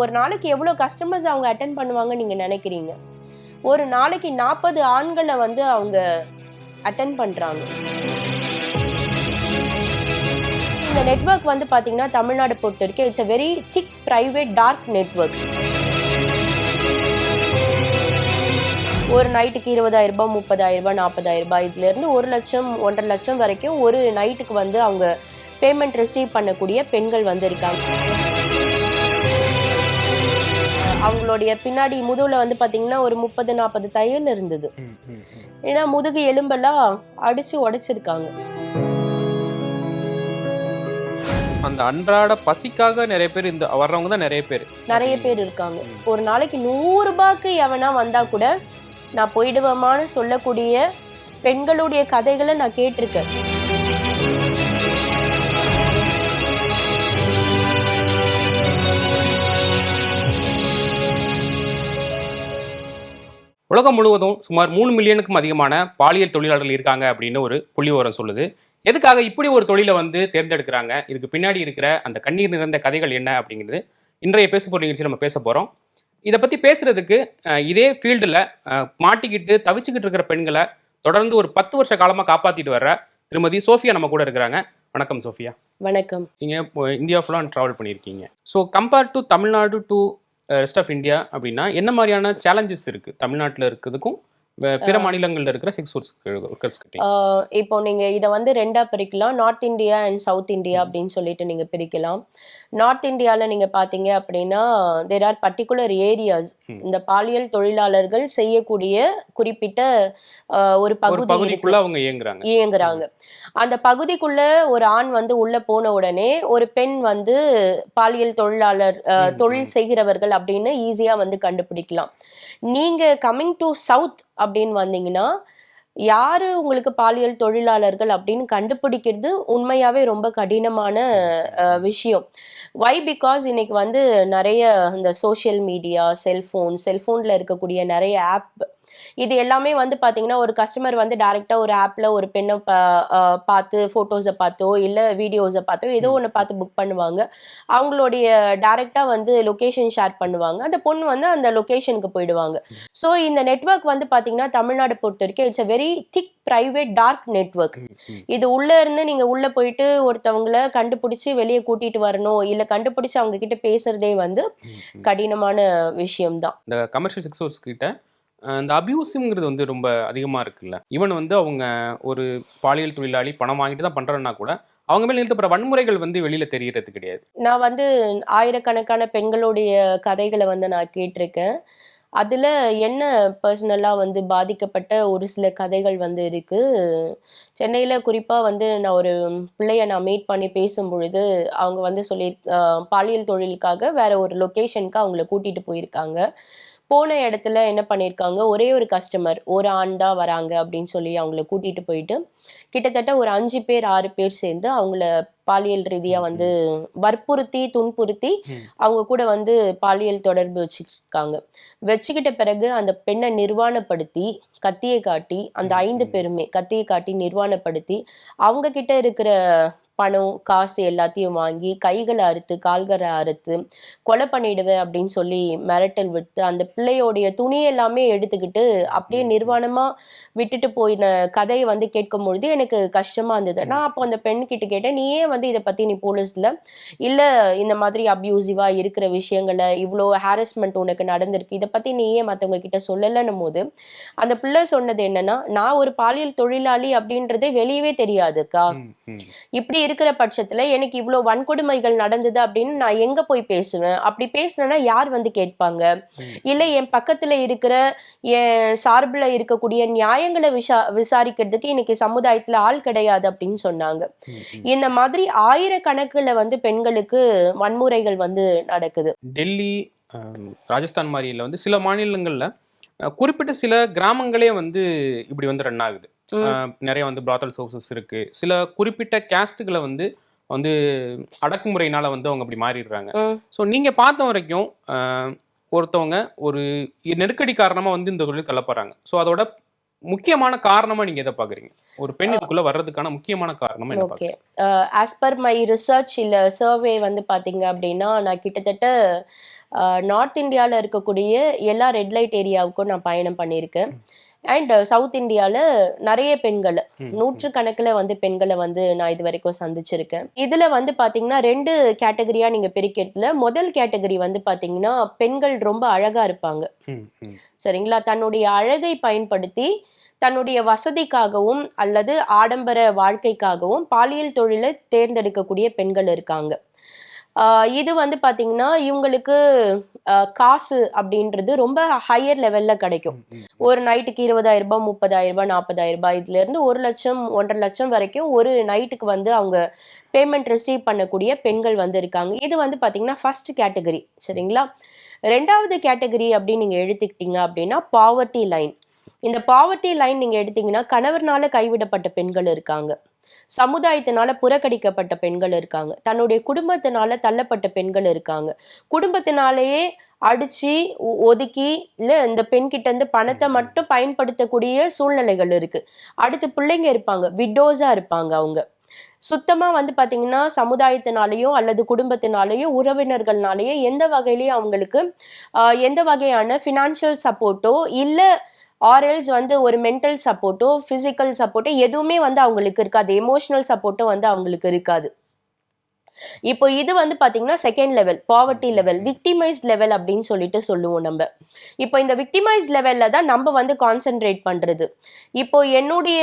ஒரு நாளைக்கு எவ்வளோ கஸ்டமர்ஸ் அவங்க அட்டன் பண்ணுவாங்க நீங்கள் நினைக்கிறீங்க? ஒரு நாளைக்கு நாற்பது ஆண்களை வந்து அவங்க அட்டன் பண்ணுறாங்க இந்த நெட்வொர்க் வந்து பார்த்தீங்கன்னா தமிழ்நாடு பொறுத்த வரைக்கும் it's a very thick private dark network ஒரு நைட்டுக்கு இருபதாயிரம் ரூபாய் முப்பதாயிரம் ரூபாய் நாற்பதாயிரம் ரூபாய் இதுல இருந்து ஒரு லட்சம் ஒன்றரை லட்சம் வரைக்கும் ஒரு நைட்டுக்கு வந்து அவங்க பேமெண்ட் ரிசீவ் பண்ணக்கூடிய பெண்கள் வந்து இருக்காங்க. அவங்களுடைய பின்னாடி முதுகுல வந்து பாத்தீங்கன்னா ஒரு முப்பது நாற்பது தையல் இருந்தது. ஏன்னா முதுகு எலும்பெல்லாம் அடிச்சு உடைச்சிருக்காங்க. அந்த அன்றாட பசிக்காக நிறைய பேர் இந்த வர்றவங்க தான் நிறைய பேர். நிறைய பேர் இருக்காங்க. ஒரு நாளைக்கு நூறு ரூபாய்க்கு எவனா வந்தா கூட நான் போயிடுவேமான்னு சொல்லக்கூடிய பெண்களுடைய கதைகளை நான் கேட்டிருக்கேன். உலகம் முழுவதும் சுமார் மூணு மில்லியனுக்கும் அதிகமான பாலியல் தொழிலாளர்கள் இருக்காங்க அப்படின்னு ஒரு புள்ளி விவரம் சொல்லுது. எதுக்காக இப்படி ஒரு தொழிலை வந்து தேர்ந்தெடுக்கிறாங்க? இதுக்கு பின்னாடி இருக்கிற அந்த கண்ணீர் நிறைந்த கதைகள் என்ன அப்படிங்கிறது இன்றைய பேச போகிற நிகழ்ச்சி நம்ம பேச போகிறோம் இதை பற்றி பேசுறதுக்கு அஹ், இதே ஃபீல்டில் மாட்டிக்கிட்டு தவிச்சுக்கிட்டு இருக்கிற பெண்களை தொடர்ந்து ஒரு பத்து வருஷ காலமாக காப்பாற்றிட்டு வர்ற திருமதி சோஃபியா நம்ம கூட இருக்கிறாங்க. வணக்கம் சோஃபியா. வணக்கம். நீங்கள் இப்போ இந்தியா ஃபுல்லாக ட்ராவல் பண்ணியிருக்கீங்க. So compare to Tamil Nadu to rest of India அப்படின்னா என்ன மாதிரியான சேலஞ்சஸ் இருக்குது தமிழ்நாட்டில் இருக்கிறதுக்கும் பிற மாநிலங்களில் இருக்கிற செக்ஸ் ஆஹ் இப்போ நீங்க இத வந்து ரெண்டா பிரிக்கலாம். North India and South India அப்படின்னு சொல்லிட்டு நீங்க பிரிக்கலாம். நார்த் இந்தியால நீங்க பாத்தீங்க அப்படின்னா தேர் ஆர் பர்டிகுலர் ஏரியாஸ். இந்த பாலியல் தொழிலாளர்கள் செய்யக்கூடிய குறிப்பிட்ட ஒரு பகுதி அவங்க இயங்குறாங்க. இயங்குறாங்க. அந்த பகுதிக்குள்ள ஒரு ஆண் வந்து உள்ள போன உடனே ஒரு பெண் வந்து பாலியல் தொழிலாளர் தொழில் செய்கிறவர்கள் அப்படின்னு ஈஸியா வந்து கண்டுபிடிக்கலாம். நீங்க கம்மிங் டு சவுத் அப்படின்னு வந்தீங்கன்னா யாரு உங்களுக்கு பாலியல் தொழிலாளர்கள் அப்படின்னு கண்டுபிடிக்கிறது உண்மையாவே ரொம்ப கடினமான அஹ், விஷயம். வை பிகாஸ் இன்னைக்கு வந்து நிறைய இந்த சோஷியல் மீடியா செல்போன் செல்போன்ல இருக்கக்கூடிய நிறைய ஆப் இது எல்லாமே வந்து பாத்தீங்கன்னா ஒரு கஸ்டமர் வந்து டைரக்டா ஒரு ஆப்ல ஒரு பெண்ணை பார்த்து போட்டோஸை பார்த்தோ இல்ல வீடியோஸை பார்த்தோ ஏதோ ஒன்று பார்த்து புக் பண்ணுவாங்க. அவங்களுடைய டைரக்டா வந்து லொகேஷன் ஷேர் பண்ணுவாங்க. அந்த பொண்ணு வந்து அந்த லொகேஷனுக்கு போயிடுவாங்க. ஸோ இந்த நெட்வொர்க் வந்து பாத்தீங்கன்னா தமிழ்நாடு பொறுத்த வரைக்கும் it's a very thick private dark hmm. இது உள்ள இருந்து நீங்க உள்ள போயிட்டு ஒருத்தவங்கள கண்டுபிடிச்சு வெளியே கூட்டிட்டு வரணும் இல்ல கண்டுபிடிச்சு அவங்க கிட்ட பேசுறதே வந்து. கடினமான விஷயம்தான். இந்த கமர்ஷியல் செக்ஸ் ஒர்க்ஸ் கிட்ட இந்த அபியூசிவ்ங்கிறது வந்து ரொம்ப அதிகமாக இருக்குல்ல. ஈவன் வந்து அவங்க ஒரு பாலியல் தொழிலாளி பணம் வாங்கிட்டு தான் பண்ணுறேன்னா கூட அவங்க மேலே நிறுத்தப்படுற வன்முறைகள் வந்து வெளியில் தெரியறது கிடையாது. நான் வந்து ஆயிரக்கணக்கான பெண்களுடைய கதைகளை வந்து நான் கேட்டிருக்கேன். அதில் என்ன பர்சனலாக வந்து பாதிக்கப்பட்ட ஒரு சில கதைகள் வந்து இருக்குது சென்னையில் குறிப்பாக வந்து நான் ஒரு பிள்ளைய நான் மீட் பண்ணி பேசும் பொழுது அவங்க வந்து சொல்லி பாலியல் தொழிலுக்காக வேற ஒரு லொக்கேஷனுக்கு அவங்கள கூட்டிகிட்டு போயிருக்காங்க. போன இடத்துல என்ன பண்ணியிருக்காங்க ஒரே ஒரு கஸ்டமர் ஒரு ஆண் தான் வராங்க அப்படின்னு சொல்லி அவங்கள கூட்டிட்டு போயிட்டு கிட்டத்தட்ட ஒரு அஞ்சு பேர் ஆறு பேர் சேர்ந்து அவங்கள பாலியல் ரீதியா வந்து வற்புறுத்தி துன்புறுத்தி. அவங்க கூட வந்து பாலியல் தொடர்பு வச்சுருக்காங்க வச்சுக்கிட்ட பிறகு அந்த பெண்ணை நிர்வாணப்படுத்தி கத்தியை காட்டி அந்த ஐந்து. பேருமே கத்தியை காட்டி நிர்வாணப்படுத்தி அவங்க கிட்ட இருக்கிற பணம் காசு எல்லாத்தையும் வாங்கி கைகளை அறுத்து கால்களை அறுத்து கொலை பண்ணிடுவேன் அப்படின்னு சொல்லி மிரட்டல் விட்டு அந்த பிள்ளையோடைய துணி எல்லாமே எடுத்துக்கிட்டு அப்படியே. நிர்வாணமா விட்டுட்டு போயின கதையை வந்து கேட்கும் பொழுது எனக்கு கஷ்டமா இருந்தது நான் அப்போ அந்த பெண் கிட்ட கேட்டேன் நீ ஏன் வந்து இதை பத்தி நீ போலீஸ்ல இல்ல இந்த மாதிரி அப்யூசிவா இருக்கிற விஷயங்களை இவ்வளோ ஹாரஸ்மெண்ட் உனக்கு நடந்திருக்கு இதை பத்தி நீ ஏன் மத்தவங்க கிட்ட சொல்லலன்னும் போது அந்த பிள்ளை சொன்னது என்னன்னா நான் ஒரு பாலியல் தொழிலாளி அப்படின்றதே வெளியவே தெரியாதுக்கா. இப்படி இருக்கிற பட்சத்துல எனக்கு இவ்வளோ வன்கொடுமைகள் நடந்தது அப்படின்னு நான் எங்க போய் பேசுவேன்? அப்படி பேசினேன்னா யார் வந்து கேட்பாங்க. இல்ல என் பக்கத்துல இருக்கிற என் சார்புல இருக்கக்கூடிய நியாயங்களை விசா விசாரிக்கிறதுக்கு இன்னைக்கு சமுதாயத்துல ஆள் கிடையாது அப்படின்னு சொன்னாங்க. இந்த மாதிரி ஆயிரக்கணக்குல வந்து பெண்களுக்கு வன்முறைகள் வந்து நடக்குது. டெல்லி ராஜஸ்தான் மாதிரியில் வந்து சில மாநிலங்களில் குறிப்பிட்ட சில கிராமங்களே வந்து இப்படி வந்து ரன் ஆகுது. நிறைய வந்து பிராத்தல் ஹவுசஸ் இருக்கு. சில குறிப்பிட்ட கேஸ்ட்டுகளை வந்து வந்து அடக்குமுறையினால வந்து அவங்க அப்படி மாறிடுறாங்க. ஸோ நீங்க பார்த்த வரைக்கும் ஒருத்தவங்க ஒரு நெருக்கடி காரணமா வந்து இந்த தொழில் தள்ளப்படுறாங்க ஸோ அதோட முக்கியமான காரணமா நீங்க எதை பாக்குறீங்க ஒரு பெண் இதுக்குள்ள வர்றதுக்கான முக்கியமான காரணமா என்ன ஓகே. பாக்குறீங்க ஆஸ் பர் மை ரிசர்ச் இல்ல சர்வே வந்து பாத்தீங்க அப்படின்னா நான் கிட்டத்தட்ட நார்த் இந்தியாவில் இருக்கக்கூடிய எல்லா ரெட் லைட் ஏரியாவுக்கும் நான் பயணம் பண்ணியிருக்கேன். அண்ட் சவுத் இந்தியாவில் நிறைய பெண்களை ம். நூற்றுக்கணக்கில் வந்து பெண்களை வந்து நான் இது வரைக்கும் சந்திச்சிருக்கேன் இதில் வந்து பார்த்தீங்கன்னா ரெண்டு கேட்டகரியாக நீங்கள் பிரிக்கிறதுல முதல் கேட்டகரி வந்து பார்த்தீங்கன்னா பெண்கள் ரொம்ப அழகாக இருப்பாங்க. சரிங்களா தன்னுடைய அழகை பயன்படுத்தி தன்னுடைய வசதிக்காகவும் அல்லது ஆடம்பர வாழ்க்கைக்காகவும் பாலியல் தொழிலை தேர்ந்தெடுக்கக்கூடிய பெண்கள் இருக்காங்க இது வந்து பாத்தீங்கன்னா இவங்களுக்கு காசு அப்படின்றது ரொம்ப ஹையர் லெவல்ல கிடைக்கும். ஒரு நைட்டுக்கு இருபதாயிரம் ரூபாய் முப்பதாயிரம் ரூபாய் நாற்பதாயிரம் ரூபாய் இதுல இருந்து ஒரு லட்சம் ஒன்றரை லட்சம் வரைக்கும் ஒரு நைட்டுக்கு வந்து அவங்க பேமெண்ட் ரிசீவ் பண்ணக்கூடிய பெண்கள் வந்து இருக்காங்க. இது வந்து பாத்தீங்கன்னா ஃபர்ஸ்ட் கேட்டகரி சரிங்களா? ரெண்டாவது கேட்டகரி அப்படின்னு நீங்க எடுத்துக்கிட்டீங்க அப்படின்னா பாவர்ட்டி லைன் இந்த பாவர்ட்டி லைன் நீங்க எடுத்தீங்கன்னா கணவர்னால கைவிடப்பட்ட பெண்கள் இருக்காங்க. சமுதாயத்தினால புறக்கணிக்கப்பட்ட பெண்கள் இருக்காங்க. தன்னுடைய குடும்பத்தினால தள்ளப்பட்ட பெண்கள் இருக்காங்க. குடும்பத்தினாலேயே அடிச்சு ஒதுக்கி இல்ல இந்த பெண் கிட்ட இருந்து பணத்தை மட்டும் பயன்படுத்தக்கூடிய சூழ்நிலைகள் இருக்கு. அடுத்து பிள்ளைங்க இருப்பாங்க. விடோஸா இருப்பாங்க அவங்க. சுத்தமா வந்து பாத்தீங்கன்னா சமுதாயத்தினாலேயோ அல்லது குடும்பத்தினாலேயோ உறவினர்கள்னாலேயோ எந்த வகையிலயும் அவங்களுக்கு எந்த வகையான ஃபினான்ஷியல் சப்போர்ட்டோ இல்ல ஆர்எல்ஸ் வந்து ஒரு மென்டல் சப்போர்ட்டோ ஃபிசிக்கல் சப்போர்ட்டோ எதுவுமே வந்து அவங்களுக்கு இருக்காது. எமோஷனல் சப்போர்ட்டும் வந்து அவங்களுக்கு இருக்காது. இப்போ இது வந்து பாத்தீங்கன்னா second level poverty level victimise level அப்படின்னு சொல்லிட்டு சொல்லுவோம் நம்ம. இப்போ இந்த விக்டிமைஸ் லெவல்ல தான் நம்ம வந்து கான்சென்ட்ரேட் பண்றது. இப்போ என்னுடைய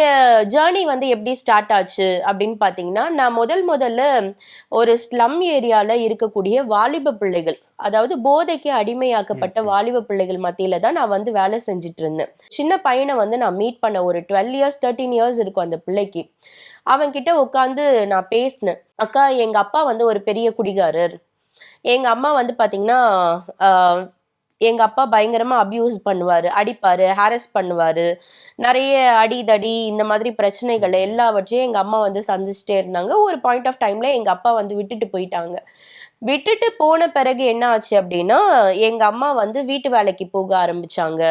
ஜேர்னி வந்து எப்படி ஸ்டார்ட் ஆச்சு அப்படின்னு பாத்தீங்கன்னா நான் முதல் முதல்ல ஒரு ஸ்லம் ஏரியால இருக்கக்கூடிய வாலிப பிள்ளைகள் அதாவது போதைக்கு அடிமையாக்கப்பட்ட. வாலிப பிள்ளைகள் மத்தியில தான் நான் வந்து வேலை செஞ்சுட்டு இருந்தேன். சின்ன பையனை வந்து நான் மீட் பண்ண ஒரு டுவெல் இயர்ஸ் தேர்ட்டீன் இயர்ஸ் இருக்கும் அந்த பிள்ளைக்கு. அவன்கிட்ட உட்காந்து நான் பேசினேன். அக்கா எங்க அப்பா வந்து ஒரு பெரிய குடிகாரர். எங்க அம்மா வந்து பாத்தீங்கன்னா எங்கள் எங்க அப்பா பயங்கரமா அபியூஸ் பண்ணுவாரு அடிப்பாரு ஹாரஸ் பண்ணுவாரு. நிறைய அடிதடி இந்த மாதிரி பிரச்சனைகள் எல்லாவற்றையும் எங்க அம்மா வந்து சந்திச்சுட்டே இருந்தாங்க. ஒரு பாயிண்ட் ஆஃப் டைம்ல எங்க அப்பா வந்து விட்டுட்டு போயிட்டாங்க. விட்டுட்டு போன பிறகு என்ன ஆச்சு அப்படின்னா எங்க அம்மா வந்து வீட்டு வேலைக்கு போக ஆரம்பிச்சாங்க.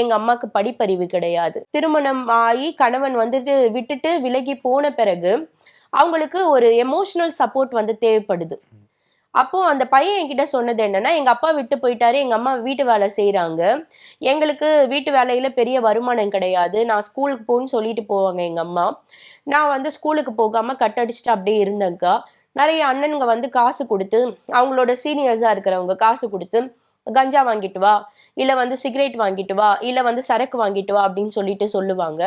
எங்க அம்மாக்கு படிப்பறிவு கிடையாது. திருமணம் ஆகி கணவன் வந்துட்டு விட்டுட்டு விலகி போன பிறகு அவங்களுக்கு ஒரு எமோஷனல் சப்போர்ட் வந்து தேவைப்படுது. அப்போ அந்த பையன் என்கிட்ட சொன்னது என்னன்னா எங்க அப்பா விட்டு போயிட்டாரு எங்க அம்மா வீட்டு வேலை செய்யறாங்க எங்களுக்கு வீட்டு வேலையில பெரிய வருமானம் கிடையாது. நான் ஸ்கூலுக்கு போகணும்னு சொல்லிட்டு போவாங்க எங்க அம்மா. நான் வந்து ஸ்கூலுக்கு போகாம கட் அடிச்சுட்டு அப்படியே இருந்தேங்க்கா நிறைய அண்ணனுங்க வந்து காசு கொடுத்து அவங்களோட சீனியர்ஸா இருக்கிறவங்க காசு கொடுத்து கஞ்சா வாங்கிட்டு வா. இல்ல வந்து சிகரெட் வாங்கிட்டு வா இல்ல வந்து சரக்கு வாங்கிட்டு வா அப்படின்னு சொல்லிட்டு சொல்லுவாங்க.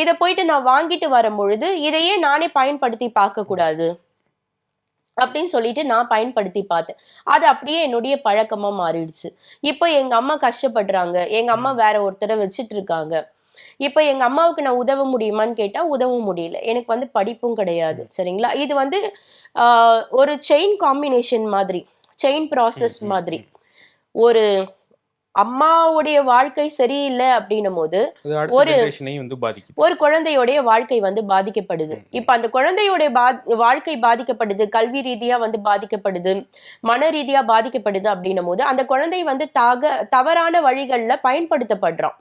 இதை போயிட்டு நான் வாங்கிட்டு வரும் பொழுது இதையே நானே பயன்படுத்தி பார்க்க கூடாது அப்படின்னு சொல்லிட்டு நான் பயன்படுத்தி பார்த்தேன். அது அப்படியே என்னுடைய பழக்கமா மாறிடுச்சு. இப்போ எங்க அம்மா கஷ்டப்படுறாங்க. எங்க அம்மா வேற ஒருத்தரை வச்சுட்டு இருக்காங்க. இப்போ எங்க அம்மாவுக்கு நான் உதவ முடியுமான்னு கேட்டா உதவ முடியல. எனக்கு வந்து படிப்பும் கிடையாது. சரிங்களா? இது வந்து ஒரு செயின் காம்பினேஷன் மாதிரி செயின் ப்ராசஸ் மாதிரி. ஒரு அம்மாவுடைய வாழ்க்கை சரியில்லை அப்படின்னும் போது ஒரு- ஒரு குழந்தையோடைய வாழ்க்கை வந்து பாதிக்கப்படுது. இப்ப அந்த குழந்தையோட பா வாழ்க்கை பாதிக்கப்படுது கல்வி ரீதியா வந்து பாதிக்கப்படுது மன ரீதியா பாதிக்கப்படுது அப்படின்னும் போது அந்த குழந்தை வந்து தக தவறான வழிகள்ல பயன்படுத்தப்படுறான்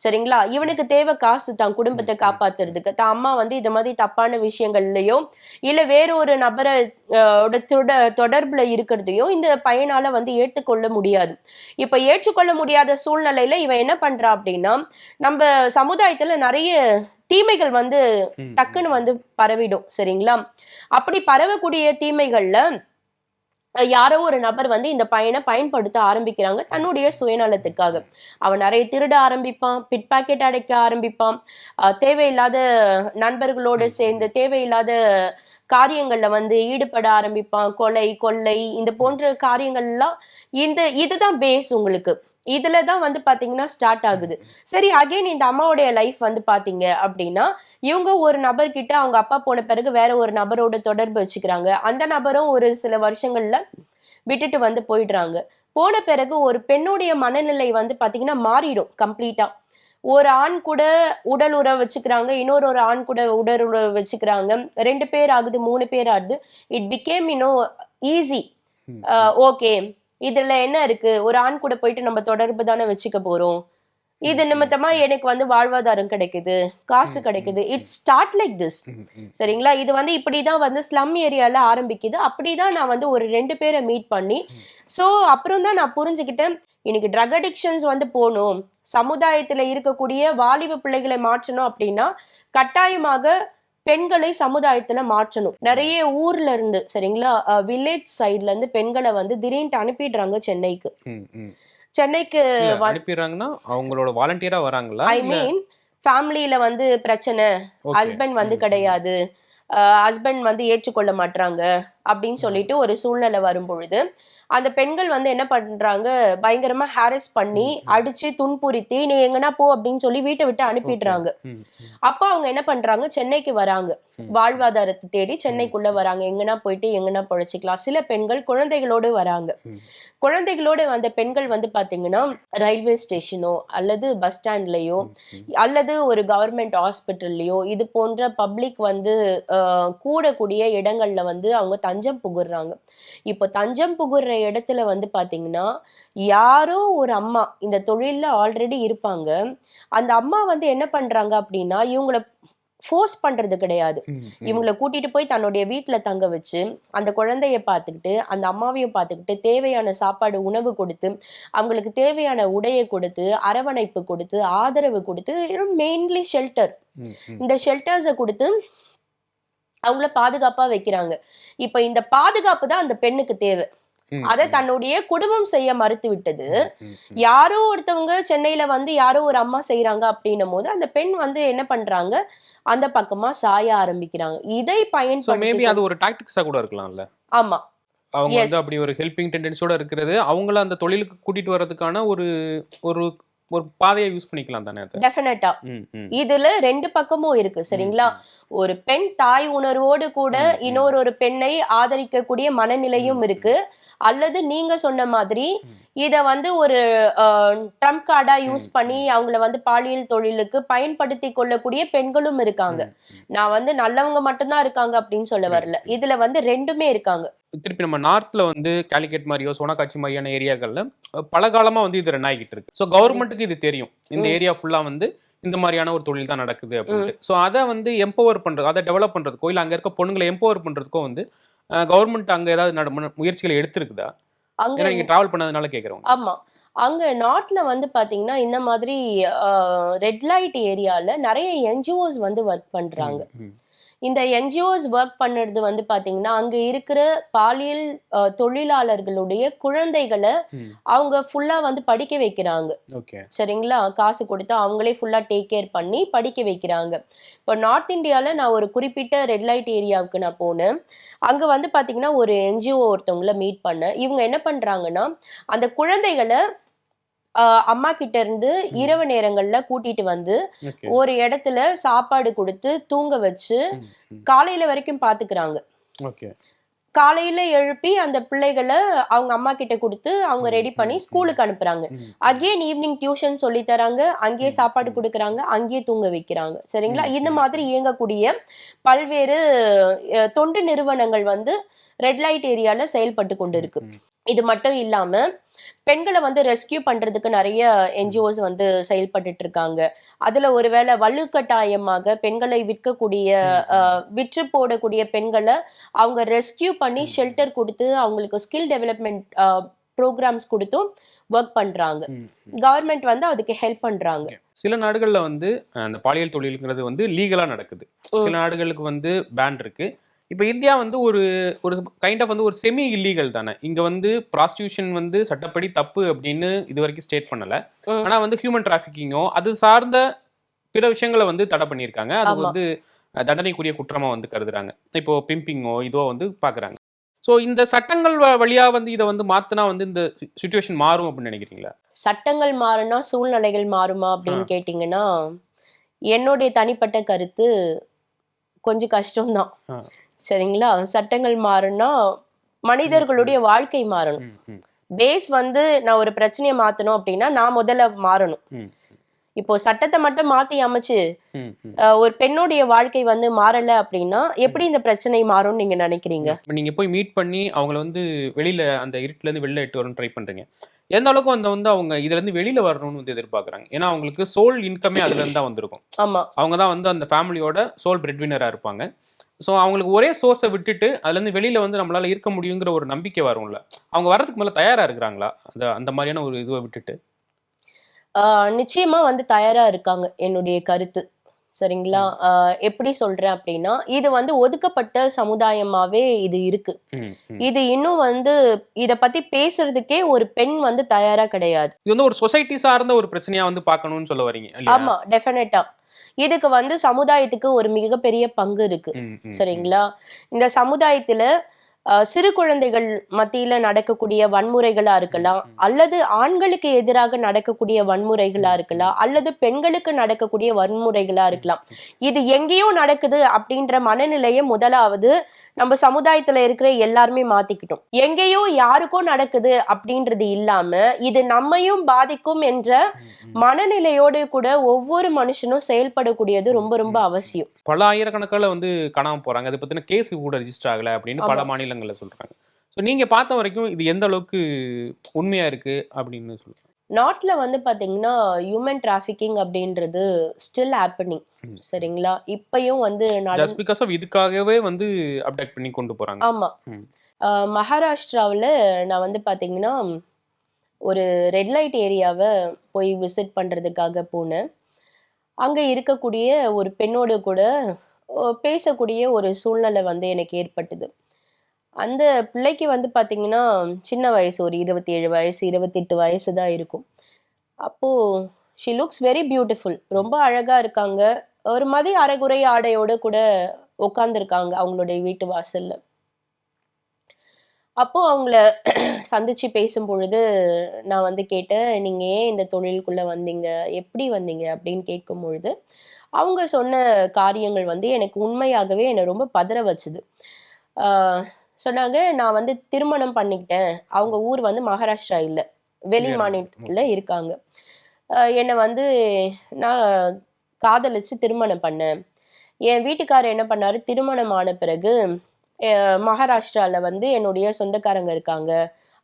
சரிங்களா இவனுக்கு தேவை காசு தான் குடும்பத்தை. காப்பாத்துறதுக்கு தான் அம்மா வந்து இந்த மாதிரி தப்பான விஷயங்கள்லயோ இல்ல வேற ஒரு நபரை தொடர்புல இருக்கிறதையோ இந்த பையனால வந்து ஏற்றுக்கொள்ள முடியாது இப்ப ஏற்றுக்கொள்ள முடியாத சூழ்நிலையில இவன் என்ன பண்றான் அப்படின்னா நம்ம சமுதாயத்துல நிறைய தீமைகள் வந்து. டக்குன்னு வந்து பரவிடும் சரிங்களா அப்படி பரவக்கூடிய தீமைகள்ல யாரோ ஒரு நபர் வந்து இந்த பையனை பயன்படுத்த ஆரம்பிக்கிறாங்க தன்னுடைய சுயநலத்துக்காக. அவன் நிறைய திருட ஆரம்பிப்பான் பிட் பாக்கெட் அடைக்க ஆரம்பிப்பான். தேவையில்லாத நண்பர்களோடு சேர்ந்து தேவையில்லாத காரியங்கள்ல வந்து ஈடுபட ஆரம்பிப்பான். கொலை கொள்ளை இந்த போன்ற காரியங்கள்லாம் இந்த இதுதான் பேஸ் உங்களுக்கு. இதுல தான் வந்து பாத்தீங்கன்னா ஸ்டார்ட் ஆகுது. சரி அகைன் இந்த அம்மாவுடைய லைஃப் வந்து பாத்தீங்க அப்படின்னா இவங்க ஒரு நபர்கிட்ட அவங்க அப்பா போன பிறகு வேற ஒரு நபரோட தொடர்பு வச்சுக்கிறாங்க. அந்த நபரும் ஒரு சில வருஷங்கள்ல விட்டுட்டு வந்து போயிடுறாங்க. போன பிறகு ஒரு பெண்ணுடைய மனநிலை வந்து பாத்தீங்கன்னா மாறிடும் கம்ப்ளீட்டா ஒரு ஆண் கூட உடல் உறவு வச்சுக்கிறாங்க இன்னொரு ஒரு ஆண் கூட உடல் உறவு வச்சுக்கிறாங்க. ரெண்டு பேர் ஆகுது மூணு பேர் ஆகுது. இட் பிகேம் இன்னோ ஈஸி ஓகே இதுல என்ன இருக்கு? ஒரு ஆண் கூட போயிட்டு நம்ம தொடர்பு தானே வச்சுக்க போறோம். இது நிமித்தமா எனக்கு வந்து வாழ்வாதாரம் கிடைக்குது காசு கிடைக்குது. It's start like this. சரிங்களா? இது வந்து இப்படிதான் வந்து ஸ்லம் ஏரியால ஆரம்பிக்குது. அப்படிதான் நான் வந்து ஒரு ரெண்டு பேரை மீட் பண்ணி. ஸோ அப்புறம் தான் நான் புரிஞ்சுக்கிட்டேன் இன்னைக்கு ட்ரக் அடிக்ஷன்ஸ் வந்து போகணும். சமுதாயத்துல இருக்கக்கூடிய வாலிப பிள்ளைகளை மாற்றணும் அப்படின்னா கட்டாயமாக பெண்களை சமுதாயத்துல மாற்றணும். நிறைய ஊர்ல இருந்து சரிங்களா? வில்லேஜ் சைட்ல இருந்து பெண்களை வந்து திடீர்னு அனுப்பிடுறாங்க சென்னைக்கு. சென்னைக்கு அனுப்பிடுறாங்கன்னா அவங்களோட வாலண்டியரா வராங்களா? ஐ மீன் ஃபேமிலியில வந்து பிரச்சனை. ஹஸ்பண்ட் வந்து. கிடையாது. ஹஸ்பண்ட் வந்து ஏற்றுக்கொள்ள மாட்றாங்க. அப்படின்னு சொல்லிட்டு ஒரு சூழ்நிலை வரும் பொழுது அந்த பெண்கள் வந்து என்ன பண்றாங்க பயங்கரமா ஹாரஸ் பண்ணி. அடிச்சு துன்புறுத்தி நீ எங்கனா போ அப்படின்னு சொல்லி வீட்டை விட்டு அனுப்பிடுறாங்க. அப்போ அவங்க என்ன பண்றாங்க சென்னைக்கு வராங்க. வாழ்வாதாரத்தை தேடி சென்னைக்குள்ள வராங்க. எங்கனா போயிட்டு எங்கனா பொழைச்சிக்கலாம். சில பெண்கள் குழந்தைகளோடு வராங்க. குழந்தைகளோடு வந்த பெண்கள் வந்து பாத்தீங்கன்னா ரயில்வே ஸ்டேஷனோ அல்லது பஸ் ஸ்டாண்ட்லயோ. அல்லது ஒரு கவர்மெண்ட் ஹாஸ்பிட்டல்லையோ இது போன்ற பப்ளிக் வந்து கூடக்கூடிய இடங்கள்ல வந்து அவங்க தஞ்சம் புகுறாங்க. இப்போ தஞ்சம் புகுற இடத்துல வந்து பாத்தீங்கன்னா யாரோ ஒரு அம்மா இந்த தொழில்ல ஆல்ரெடி இருப்பாங்க. அந்த அம்மா வந்து என்ன பண்றாங்க அப்படின்னா இவங்கள ஃபோர்ஸ் பண்றது கிடையாது. இவங்கள கூட்டிட்டு போய் தன்னுடைய வீட்ல தங்க வச்சு அந்த குழந்தைய பார்த்துக்கிட்டு அந்த அம்மாவையும் பார்த்துக்கிட்டு தேவையான சாப்பாடு உணவு கொடுத்து அவங்களுக்கு தேவையான உடையை கொடுத்து அரவணைப்பு கொடுத்து ஆதரவு கொடுத்து மெயின்லி ஷெல்டர். இந்த ஷெல்டர்ஸை கொடுத்து அவங்கள பாதுகாப்பா வைக்கிறாங்க இப்ப இந்த பாதுகாப்பு தான் அந்த பெண்ணுக்கு தேவை அதை. தன்னுடைய குடும்பம் செய்ய மறுத்து விட்டது. யாரோ ஒருத்தவங்க சென்னையில வந்து யாரோ ஒரு அம்மா செய்யறாங்க அப்படின்னும் போது அந்த பெண் வந்து என்ன பண்றாங்க அந்த பக்கமா சாய ஆரம்பிக்கிறாங்க. இதை பயன்படுத்தி அது ஒரு டாக்டிக்ஸா கூட இருக்கலாம்ல. ஆமா. அவங்க. வந்து அப்படி ஒரு ஹெல்பிங் டெண்டன்ஸோட இருக்கிறது. அவங்கள அந்த தொழிலுக்கு கூட்டிட்டு வர்றதுக்கான ஒரு ஒரு ஒரு பாதையை யூஸ் பண்ணிக்கலாம் தானே டெஃபினட்டா. இதுல ரெண்டு பக்கமும் இருக்கு சரிங்களா? ஒரு பெண் தாய் உணர்வோடு கூட. இன்னொரு ஒரு பெண்ணை ஆதரிக்கக்கூடிய மனநிலையும் இருக்கு அல்லது நீங்க சொன்ன மாதிரி. இத வந்து ஒரு ட்ரம்ப் கார்டா யூஸ் பண்ணி அவங்கள வந்து பாலியல் தொழிலுக்கு பயன்படுத்தி கொள்ளக்கூடிய பெண்களும் இருக்காங்க. நான் வந்து நல்லவங்க மட்டும்தான் இருக்காங்க அப்படின்னு சொல்ல வரல. இதுல வந்து ரெண்டுமே இருக்காங்க திருப்பி நம்ம நார்த்ல வந்து கேலிகேட் மாதிரியோ சோனாகாட்சி மாதிரியான ஏரியாக்கள்ல பல காலமா வந்து இது ரன் ஆகிட்டு இருக்கு ஸோ கவர்மெண்ட்டுக்கு இது தெரியும் இந்த. ஏரியா ஃபுல்லா வந்து இந்த மாதிரியான ஒரு தொழில் தான் நடக்குது அப்படின்ட்டு. ஸோ அதை வந்து எம்பவர் பண்றது அதை டெவலப் பண்றதுக்கோ இல்ல அங்க இருக்க பொண்ணுங்களை எம்பவர் பண்றதுக்கோ வந்து கவர்மெண்ட் அங்க ஏதாவது முயற்சிகளை எடுத்திருக்குதா? அங்க ஏன்னா நீங்க டிராவல் பண்ணதுனால கேக்குறோம் ஆமா. அங்க நார்த்ல வந்து பாத்தீங்கன்னா இந்த மாதிரி ரெட் லைட் ஏரியால நிறைய என்ஜிஓஸ் வந்து ஒர்க் பண்றாங்க. இந்த என்ஜிஓஸ் ஒர்க் பண்ணுறது வந்து பாத்தீங்கன்னா அங்க இருக்கிற பாலியல் தொழிலாளர்களுடைய குழந்தைகளை அவங்க ஃபுல்லா வந்து படிக்க வைக்கிறாங்க. ஓகே. சரிங்களா? காசு கொடுத்து அவங்களே ஃபுல்லா டேக் கேர் பண்ணி படிக்க வைக்கிறாங்க. இப்போ நார்த் இந்தியால நான் ஒரு குறிப்பிட்ட ரெட் லைட் ஏரியாவுக்கு நான் போனேன். அங்க வந்து பாத்தீங்கன்னா ஒரு என்ஜிஓ ஒருத்தவங்கள மீட் பண்ணேன். இவங்க என்ன பண்றாங்கன்னா அந்த குழந்தைகளை அம்மா கிட்ட இருந்து இரவு நேரங்கள்ல கூட்டிட்டு வந்து ஒரு இடத்துல சாப்பாடு கொடுத்து தூங்க வச்சு காலையில வரைக்கும் பாத்துக்கிறாங்க. காலையில எழுப்பி அந்த பிள்ளைகளை அவங்க அம்மா கிட்ட கொடுத்து அவங்க ரெடி பண்ணி ஸ்கூலுக்கு அனுப்புறாங்க. அகெயின் ஈவினிங் டியூஷன் சொல்லி தராங்க. அங்கேயே சாப்பாடு. கொடுக்குறாங்க. அங்கேயே தூங்க வைக்கிறாங்க. சரிங்களா? இந்த. மாதிரி இயங்கக்கூடிய பல்வேறு தொண்டு நிறுவனங்கள் வந்து ரெட் லைட் ஏரியால செயல்பட்டு கொண்டு இருக்கு. இது மட்டும் இல்லாம பெண்களை வந்து ரெஸ்கியூ பண்றதுக்கு நிறைய என்ஜிஓஸ் வந்து செயல்பட்டுட்டு இருக்காங்க அதுல ஒருவேளை வலுக்கட்டாயமாக பெண்களை விற்கக்கூடிய விற்று போடக்கூடிய பெண்களை அவங்க ரெஸ்கியூ பண்ணி. ஷெல்டர் கொடுத்து அவங்களுக்கு ஸ்கில் டெவலப்மெண்ட் ப்ரோக்ராம்ஸ் கொடுத்தும் ஒர்க் பண்றாங்க. கவர்மெண்ட் வந்து அதுக்கு ஹெல்ப் பண்றாங்க. சில நாடுகள்ல வந்து அந்த பாலியல் தொழிலுங்கிறது வந்து லீகலா நடக்குது. சில நாடுகளுக்கு வந்து பேன் இருக்கு. இப்போ இந்தியா வந்து ஒரு ஒரு கைண்ட் ஆஃப் வந்து ஒரு செமி இல்லீகல் தானே. இங்க வந்து ப்ராஸ்டியூஷன் வந்து சட்டப்படி தப்பு அப்படின்னு இது வரைக்கும் ஸ்டேட் பண்ணல. ஆனா வந்து ஹியூமன் டிராஃபிக்கிங்கோ அது சார்ந்த பிற விஷயங்களை வந்து தடை பண்ணியிருக்காங்க. அது. வந்து தண்டனைக்குரிய குற்றமா வந்து கருதுறாங்க. இப்போ பிம்பிங்கோ இதோ வந்து பாக்குறாங்க. ஸோ இந்த சட்டங்கள் வழியா வந்து இதை வந்து மாத்தினா வந்து இந்த சுச்சுவேஷன் மாறும் அப்படின்னு நினைக்கிறீங்களா? சட்டங்கள் மாறினா சூழ்நிலைகள் மாறுமா அப்படின்னு கேட்டிங்கன்னா என்னுடைய தனிப்பட்ட கருத்து கொஞ்சம் கஷ்டம்தான். சரிங்களா? சட்டங்கள் மாறினா மனிதர்களுடைய வாழ்க்கை மாறணும். பேஸ் வந்து நான் ஒரு பிரச்சனையை மாத்தணும் அப்படின்னா நான் முதல்ல மாறணும். இப்போ சட்டத்தை மட்டும் மாத்தி அமைச்சு ஒரு பெண்ணுடைய வாழ்க்கை வந்து மாறல அப்படின்னா எப்படி இந்த பிரச்சனை மாறும்னு நீங்க நினைக்கிறீங்க? நீங்க போய் மீட் பண்ணி அவங்கள வந்து வெளியில அந்த இருட்டுல இருந்து வெளில எட்டு வரணும் ட்ரை பண்றீங்க. எந்த அளவுக்கு வந்து வந்து அவங்க இதுல இருந்து வெளியில வரணும்னு வந்து எதிர்பார்க்கறாங்க. ஏன்னா அவங்களுக்கு சோல் இன்கமே அதுல இருந்து தான் வந்திருக்கும். ஆமா. அவங்க தான் வந்து அந்த ஃபேமிலியோட சோல் பிரெட்வினரா இருப்பாங்க. ஸோ அவங்களுக்கு ஒரே சோர்ஸை விட்டுட்டு அதுல இருந்து வெளியில வந்து நம்மளால இருக்க முடியுங்கிற ஒரு நம்பிக்கை வரும்ல. அவங்க வர்றதுக்கு மேல தயாரா இருக்கிறாங்களா? அந்த அந்த மாதிரியான ஒரு இதுவை விட்டுட்டு? நிச்சயமா வந்து தயாரா இருக்காங்க என்னுடைய கருத்து. சரிங்களா? எப்படி சொல்றேன் அப்படின்னா இது வந்து ஒதுக்கப்பட்ட சமுதாயமாவே இது இருக்கு. இது இன்னும் வந்து இத பத்தி பேசுறதுக்கே ஒரு பெண் வந்து தயாரா கிடையாது. இது வந்து ஒரு சொசைட்டி சார்ந்த ஒரு பிரச்சனையா வந்து பார்க்கணும்னு சொல்ல வரீங்க? ஆமா டெஃபினட்டா இதுக்கு வந்து சமுதாயத்துக்கு ஒரு மிகப்பெரிய பங்கு இருக்கு. சரிங்களா? இந்த சமுதாயத்துல சிறு குழந்தைகள் மத்தியில நடக்கக்கூடிய வன்முறைகளா இருக்கலாம். அல்லது ஆண்களுக்கு எதிராக நடக்கக்கூடிய வன்முறைகளா இருக்கலாம் அல்லது பெண்களுக்கு நடக்கக்கூடிய வன்முறைகளா இருக்கலாம். இது எங்கேயோ நடக்குது அப்படின்ற மனநிலையை முதலாவது நம்ம சமுதாயத்துல இருக்கிற எல்லாருமே மாத்திக்கிட்டோம். எங்கேயோ யாருக்கோ நடக்குது அப்படின்றது இல்லாம இது நம்மையும் பாதிக்கும் என்ற. மனநிலையோடு கூட ஒவ்வொரு மனுஷனும் செயல்படக்கூடியது ரொம்ப ரொம்ப அவசியம். பல ஆயிரக்கணக்கில் வந்து காணாம போறாங்க. அதை பத்தின கேஸ் கூட ரெஜிஸ்டர் ஆகல அப்படின்னு பல. மாநிலங்கள்ல சொல்றாங்க. நீங்க பார்த்த வரைக்கும் இது எந்த அளவுக்கு உண்மையா இருக்கு அப்படின்னு சொல்லுங்க. நாட்டில் வந்து பாத்தீங்கன்னா ஹியூமன் டிராஃபிக்கிங் அப்படின்றது ஸ்டில் ஹேப்பனிங். சரிங்களா? இப்பயும் வந்து பிகாஸ் ஆஃப் இதுக்காகவே வந்து அப்டேட் பண்ணி கொண்டு போறாங்க. ஆமா. ம். ஆஹ் மகாராஷ்டிராவுல நான் வந்து பாத்தீங்கன்னா ஒரு ரெட் லைட் ஏரியாவை போய் விசிட் பண்றதுக்காக போனேன். அங்க இருக்கக்கூடிய ஒரு பெண்ணோடு கூட பேசக்கூடிய ஒரு சூழ்நிலை வந்து எனக்கு ஏற்பட்டது. அந்த பிள்ளைக்கு வந்து பார்த்தீங்கன்னா சின்ன வயசு ஒரு இருபத்தி ஏழு வயசு இருபத்தெட்டு வயசு தான் இருக்கும். அப்போ ஷி லுக்ஸ் வெரி பியூட்டிஃபுல் ரொம்ப அழகா இருக்காங்க. ஒரு மதி அரைகுறை ஆடையோட கூட உட்காந்துருக்காங்க அவங்களுடைய வீட்டு வாசல்ல. அப்போ அவங்கள சந்திச்சு பேசும் பொழுது நான் வந்து கேட்டேன் நீங்க ஏன் இந்த தொழிலுக்குள்ளே வந்தீங்க? எப்படி வந்தீங்க? அப்படின்னு கேட்கும் பொழுது அவங்க சொன்ன காரியங்கள் வந்து எனக்கு உண்மையாகவே என்னை ரொம்ப பதற வச்சுது. ஆஹ் சொன்னாங்க நான் வந்து திருமணம் பண்ணிக்கிட்டேன். அவங்க ஊர் வந்து மகாராஷ்டிரா இல்ல. வெளி மாநிலத்துல இருக்காங்க. என்னை வந்து நான் காதலிச்சு திருமணம் பண்ணேன். என் வீட்டுக்காரர் என்ன பண்ணாரு? திருமணம் ஆன பிறகு அஹ் மகாராஷ்டிரால வந்து என்னுடைய சொந்தக்காரங்க இருக்காங்க.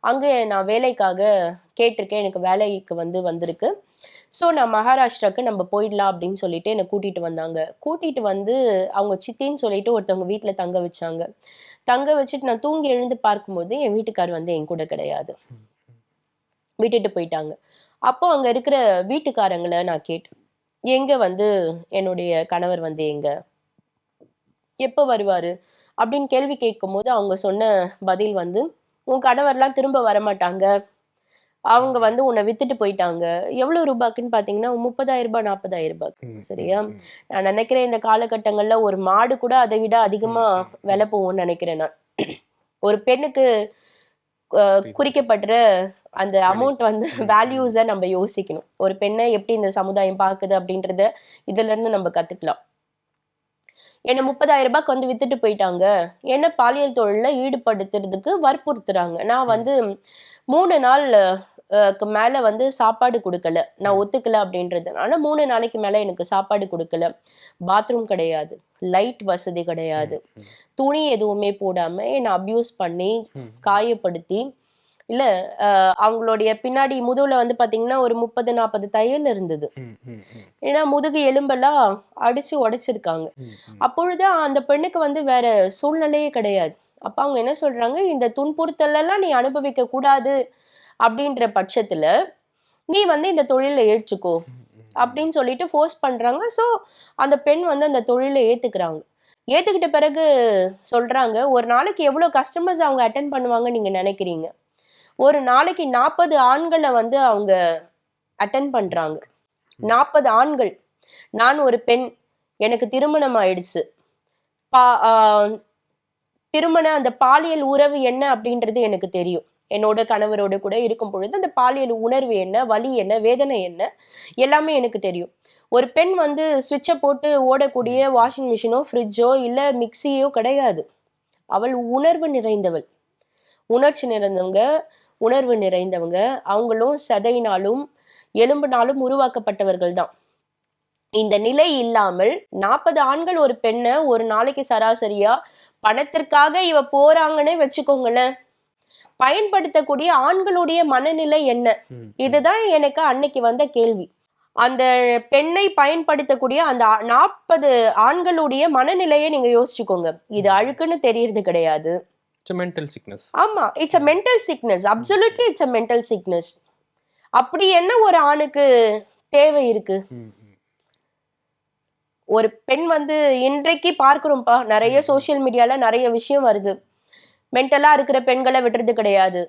அங்க நான் வேலைக்காக கேட்டிருக்கேன். எனக்கு வேலைக்கு வந்து வந்திருக்கு. ஸோ நான் மகாராஷ்டிராக்கு நம்ம போயிடலாம் அப்படின்னு சொல்லிட்டு என்னை கூட்டிட்டு வந்தாங்க. கூட்டிட்டு வந்து அவங்க சித்தின்னு சொல்லிட்டு ஒருத்தவங்க வீட்டில் தங்க வச்சாங்க. தங்க வச்சுட்டு நான் தூங்கி எழுந்து பார்க்கும்போது என் வீட்டுக்கார் வந்து என் கூட கிடையாது. விட்டுட்டு போயிட்டாங்க. அப்போ அங்க இருக்கிற வீட்டுக்காரங்களை நான் கேட்டேன். எங்க வந்து என்னுடைய கணவர் வந்து எங்க? எப்போ வருவாரு? அப்படின்னு கேள்வி கேட்கும்போது அவங்க சொன்ன பதில் வந்து உன் கணவர்லாம் திரும்ப வரமாட்டாங்க. அவங்க வந்து உன்னை வித்துட்டு போயிட்டாங்க. எவ்வளவு ரூபாய்க்குன்னு பாத்தீங்கன்னா முப்பதாயிரம் ரூபாய் நாற்பதாயிரம் ரூபாய்க்கு சரியா? நான் நினைக்கிறேன் இந்த காலகட்டங்கள்ல ஒரு மாடு கூட அதை விட அதிகமா விலை போகும்னு நினைக்கிறேன் நான். ஒரு பெண்ணுக்கு குறிக்கப்படுற அந்த அமௌண்ட் வந்து வேல்யூஸை நம்ம யோசிக்கணும். ஒரு பெண்ணை எப்படி இந்த சமுதாயம் பார்க்குது அப்படின்றத இதுல இருந்து நம்ம கத்துக்கலாம். என்னை முப்பதாயிரம் ரூபாய்க்கு வந்து வித்துட்டு போயிட்டாங்க. என்ன பாலியல் தொழில்ல ஈடுபடுத்துறதுக்கு வற்புறுத்துறாங்க. நான் வந்து மூணு நாள் மேல வந்து சாப்பாடு கொடுக்கல. நான் ஒத்துக்கல அப்படின்றது ஆனா மூணு நாளைக்கு மேல எனக்கு சாப்பாடு கொடுக்கல. பாத்ரூம் கிடையாது. லைட் வசதி கிடையாது. துணி எதுவுமே போடாம என்னை அபியூஸ் பண்ணி காயப்படுத்தி இல்ல அவங்களுடைய பின்னாடி முதுகுல வந்து பாத்தீங்கன்னா ஒரு முப்பது நாற்பது தையல் இருந்தது. ஏன்னா முதுகு எலும்பெல்லாம் அடிச்சு உடைச்சிருக்காங்க. அப்பொழுது அந்த பெண்ணுக்கு வந்து வேற சூழ்நிலையே கிடையாது. அப்ப அவங்க என்ன சொல்றாங்க இந்த துன்புறுத்தல் எல்லாம் நீ அனுபவிக்க கூடாது. அப்படின்ற பட்சத்துல நீ வந்து இந்த தொழிலை ஏற்றுக்கோ அப்படின்னு சொல்லிட்டு ஃபோர்ஸ் பண்றாங்க. ஸோ அந்த பெண் வந்து அந்த தொழிலை ஏத்துக்கிறாங்க. ஏத்துக்கிட்ட பிறகு சொல்றாங்க ஒரு நாளைக்கு எவ்வளோ கஸ்டமர்ஸ் அவங்க அட்டன் பண்ணுவாங்க நீங்க நினைக்கிறீங்க? ஒரு நாளைக்கு நாற்பது ஆண்களை வந்து அவங்க அட்டன் பண்றாங்க. நாற்பது ஆண்கள். நான் ஒரு பெண். எனக்கு திருமணம் ஆயிடுச்சு. பா திருமண அந்த பாலியல் உறவு என்ன அப்படின்றது எனக்கு தெரியும். என்னோட கணவரோட கூட இருக்கும் பொழுது அந்த பாலியல் உணர்வு என்ன வலி என்ன வேதனை என்ன எல்லாமே எனக்கு தெரியும். ஒரு பெண் வந்து சுவிட்சை போட்டு ஓடக்கூடிய வாஷிங் மிஷினோ ஃப்ரிட்ஜோ இல்லை மிக்சியோ கிடையாது. அவள் உணர்வு நிறைந்தவள். உணர்ச்சி நிறைந்தவங்க உணர்வு நிறைந்தவங்க அவங்களும் சதையினாலும் எலும்புனாலும் உருவாக்கப்பட்டவர்கள் தான். இந்த நிலை இல்லாமல் நாற்பது ஆண்கள் ஒரு பெண்ணை ஒரு நாளைக்கு சராசரியா பணத்திற்காக இவ போறாங்கன்னே வச்சுக்கோங்களேன். பயன்படுத்தக்கூடிய ஆண்களுடைய மனநிலை என்ன. இதுதான் எனக்கு அன்னைக்கு வந்த கேள்வி. அந்த பெண்ணை பயன்படுத்தக்கூடிய அந்த நாற்பது ஆண்களுடைய மனநிலையை நீங்க யோசிச்சுக்கோங்க. இது அழுக்குன்னு தெரியறது கிடையாது. மென்டல் சிக்னஸ் ஆமா it's a mental sickness absolutely it's a mental sickness அப்படி என்ன ஒரு ஆணுக்கு தேவை இருக்கு? ஒரு பெண் வந்து இன்றைக்கு பார்க்கிறோம்ப்பா நிறைய சோஷியல் மீடியால நிறைய விஷயம் வருது. மென்டலா இருக்கிற பெண்களை விடுறது கிடையாது.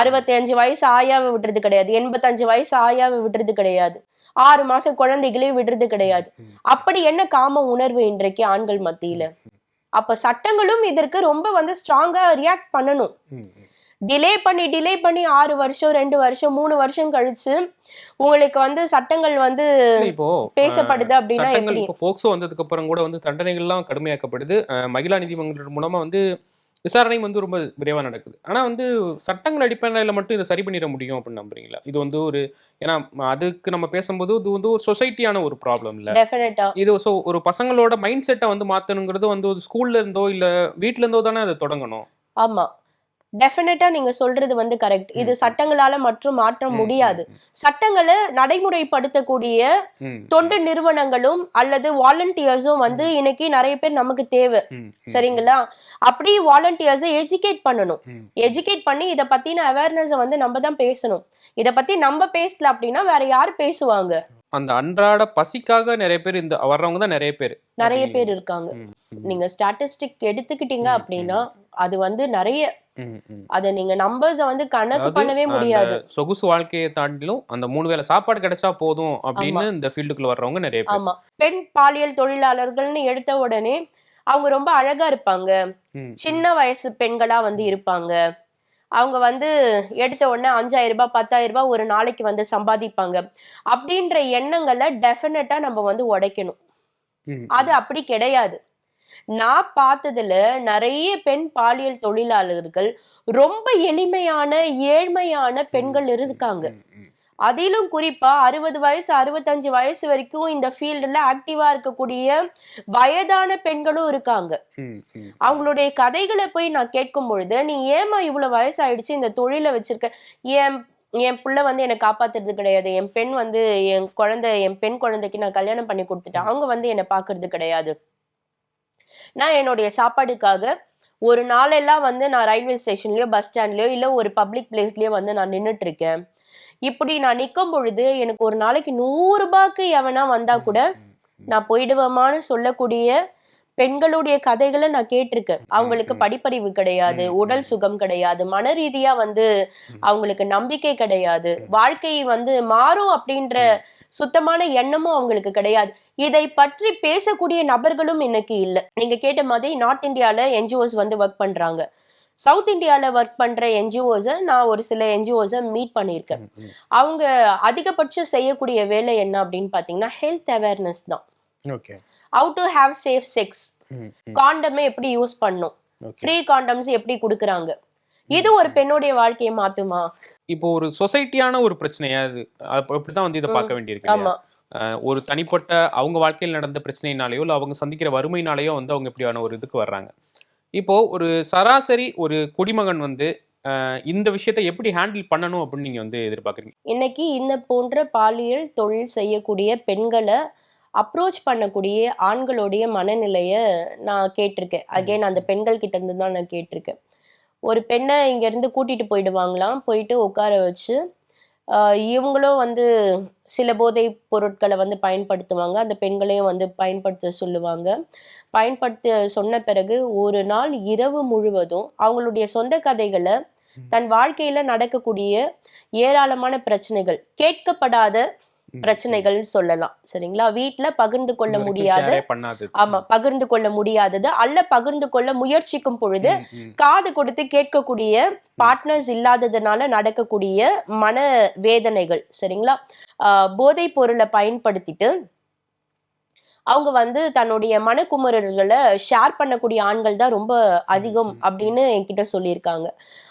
அறுபத்தி அஞ்சு வயசு ஆயாவை விடுறது கிடையாது. எண்பத்தஞ்சு வயசு ஆயாவை விடுறது கிடையாது. ஆறு மாச குழந்தைகளையும் விடுறது கிடையாது. அப்படி என்ன காம உணர்வு இன்றைக்கு ஆண்கள் மத்தியில? அப்ப சட்டங்களும் இதற்கு ரொம்ப வந்து ஸ்ட்ராங்கா ரியாக்ட் பண்ணணும். டிலே பண்ணி டிலே பண்ணி ஆறு வருஷம் ரெண்டு வருஷம் மூணு வருஷம் கழிச்சு உங்களுக்கு வந்து சட்டங்கள் வந்து இப்போ பேசப்படுது அப்படின்னா போக்சோ வந்ததுக்கு அப்புறம் கூட வந்து தண்டனைகள்லாம் கடுமையாக்கப்படுது. மகிழா நீதிமன்றம் மூலமா வந்து விசாரணை வந்து ரொம்ப விரைவா நடக்குது. ஆனா வந்து சட்டங்கள் அடிப்படையில மட்டும் இதை சரி பண்ணிட முடியும் அப்படின்னு நம்புறீங்களா? இது வந்து ஒரு ஏன்னா அதுக்கு நம்ம பேசும்போது இது வந்து ஒரு சொசைட்டியான ஒரு ப்ராப்ளம் இல்ல. இது ஸோ ஒரு பசங்களோட மைண்ட் செட்டை வந்து மாத்தணுங்கிறது வந்து ஒரு ஸ்கூல்ல இருந்தோ இல்ல வீட்ல இருந்தோ தானே அதை தொடங்கணும். ஆமா. டெஃபினட்டா நீங்க சொல்றது வந்து கரெக்ட் இது. சட்டங்களால மற்றும் மாற்ற முடியாது. சட்டங்களை நடைமுறைப்படுத்தக்கூடிய தொண்டு நிறுவனங்களும் அல்லது வாலண்டியர்ஸும் வந்து இன்னைக்கு நிறைய பேர் நமக்கு தேவை. சரிங்களா? அப்படி வாலண்டியர்ஸை எஜுகேட் பண்ணணும். எஜுகேட் பண்ணி இத பத்தின அவேர்னஸை வந்து நம்ம தான் பேசணும். இத பத்தி நம்ம பேசல அப்படின்னா வேற யார் பேசுவாங்க? அந்த அன்றாட பசிக்காக நிறைய பேர் இந்த வர்றவங்க தான் நிறைய பேர். நிறைய பேர் இருக்காங்க. நீங்க ஸ்டாட்டிஸ்டிக் எடுத்துக்கிட்டீங்க அப்படின்னா அது வந்து நிறைய. அத நீங்க நம்பர்ஸ வந்து கணக்கு பண்ணவே முடியாது. சொகுசு வாழ்க்கையை தாண்டிலும் அந்த மூணு வேளை சாப்பாடு கிடைச்சா போதும் அப்படின்னு இந்த ஃபீல்டுக்குள்ள வர்றவங்க நிறைய பேர். ஆமா. பெண் பாலியல் தொழிலாளர்கள்னு எடுத்த உடனே அவங்க ரொம்ப அழகா இருப்பாங்க. சின்ன வயசு பெண்களா வந்து இருப்பாங்க. அவங்க வந்து எடுத்த உடனே அஞ்சாயிரம் ரூபாய் பத்தாயிரம் ரூபாய் ஒரு நாளைக்கு வந்து சம்பாதிப்பாங்க. அப்படின்ற எண்ணங்களை டெஃபினட்டா நம்ம வந்து உடைக்கணும். அது அப்படி கிடையாது. நான் பார்த்ததுல நிறைய பெண் பாலியல் தொழிலாளர்கள் ரொம்ப எளிமையான ஏழ்மையான பெண்கள் இருக்காங்க. அதிலும் குறிப்பா அறுபது வயசு அறுபத்தஞ்சு வயசு வரைக்கும் இந்த ஃபீல்டுல ஆக்டிவா இருக்கக்கூடிய வயதான பெண்களும் இருக்காங்க. அவங்களுடைய கதைகளை போய் நான் கேட்கும் பொழுது நீ ஏமா இவ்வளவு வயசாயிடுச்சு? இந்த தொழிலை வச்சிருக்க என் என் புள்ள வந்து என்னை காப்பாத்துறது கிடையாது. என் பெண் வந்து என் குழந்தை என் பெண் குழந்தைக்கு நான் கல்யாணம் பண்ணி கொடுத்துட்டேன். அவங்க வந்து என்னை பாக்குறது கிடையாது. நான் என்னுடைய சாப்பாடுக்காக ஒரு நாளெல்லாம் வந்து நான் ரயில்வே ஸ்டேஷன்லயோ பஸ் ஸ்டாண்ட்லயோ இல்ல ஒரு பப்ளிக் பிளேஸ்லயோ வந்து நான் நின்னுட்டு இருக்கேன் இப்படி நான் நிக்கும் பொழுது எனக்கு ஒரு நாளைக்கு நூறு ரூபாய்க்கு எவனா வந்தா கூட நான் போயிடுவேமான்னு சொல்லக்கூடிய பெண்களுடைய கதைகளை நான் கேட்டிருக்கேன் அவங்களுக்கு. படிப்பறிவு கிடையாது உடல். சுகம் கிடையாது மன ரீதியா வந்து. அவங்களுக்கு நம்பிக்கை கிடையாது. வாழ்க்கை வந்து மாறும் அப்படின்ற சுத்தமான எண்ணமும் அவங்களுக்கு கிடையாது. இதை பற்றி பேசக்கூடிய நபர்களும் இன்னைக்கு இல்ல. நீங்க கேட்ட மாதிரி நார்த் இந்தியால என்ஜிஓஸ் வந்து ஒர்க் பண்றாங்க. சவுத் இந்தியால ஒர்க் பண்ற என்ஜிஓஸை நான் ஒரு சில என்ஜிஓஸை மீட் பண்ணியிருக்கேன். அவங்க அதிகபட்சம் செய்யக்கூடிய வேலை என்ன அப்படின்னு பாத்தீங்கன்னா ஹெல்த் அவேர்னஸ் தான். How to have safe sex. காண்டமே எப்படி யூஸ் பண்ணும். ஃப்ரீ காண்டம்ஸ் எப்படி கொடுக்குறாங்க. இது ஒரு பெண்ணுடைய வாழ்க்கையை மாத்துமா? இப்போ ஒரு சொசைட்டியான ஒரு பிரச்சனையா அது அப்ப- அப்படிதான் வந்து இதை பார்க்க வேண்டியிருக்கு ஒரு தனிப்பட்ட அவங்க வாழ்க்கையில் நடந்த பிரச்சனையினாலேயோ இல்லை அவங்க சந்திக்கிற வறுமையினாலேயோ வந்து அவங்க இப்படியான ஒரு இதுக்கு வர்றாங்க. இப்போ ஒரு சராசரி ஒரு குடிமகன் வந்து இந்த விஷயத்தை எப்படி ஹேண்டில் பண்ணணும் அப்படின்னு நீங்க வந்து எதிர்பார்க்குறீங்க? இன்னைக்கு இந்த போன்ற பாலியல் தொழில் செய்யக்கூடிய பெண்களை அப்ரோச் பண்ணக்கூடிய ஆண்களுடைய மனநிலைய நான் கேட்டிருக்கேன். அகைன் அந்த பெண்கள் கிட்ட இருந்து தான் நான் கேட்டிருக்கேன். ஒரு பெண்ணை இங்க இருந்து கூட்டிட்டு போயிடுவாங்களாம். போயிட்டு உட்கார வச்சு இவங்களும் வந்து சில போதை பொருட்களை வந்து பயன்படுத்துவாங்க. அந்த பெண்களையும் வந்து பயன்படுத்த சொல்லுவாங்க. பயன்படுத்த சொன்ன பிறகு ஒரு நாள் இரவு முழுவதும் அவங்களுடைய சொந்த கதைகளை தன் வாழ்க்கையில நடக்கக்கூடிய ஏராளமான பிரச்சனைகள் கேட்கப்படாத பிரச்சனைகள் சொல்லலாம். சரிங்களா? வீட்ல பகிர்ந்து கொள்ள முடியாத. ஆமா பகிர்ந்து கொள்ள முடியாதது. அல்ல பகிர்ந்து கொள்ள முயற்சிக்கும் பொழுது. காது கொடுத்து கேட்கக்கூடிய பார்ட்னர்ஸ் இல்லாததுனால நடக்கக்கூடிய மன வேதனைகள் சரிங்களா போதைப் பொருளை பயன்படுத்திட்டு அவங்க வந்து தன்னுடைய மனக்குமுறல்களை ஷேர் பண்ணக்கூடிய ஆண்கள் தான் ரொம்ப அதிகம் அப்படின்னு என்கிட்ட சொல்லியிருக்காங்க.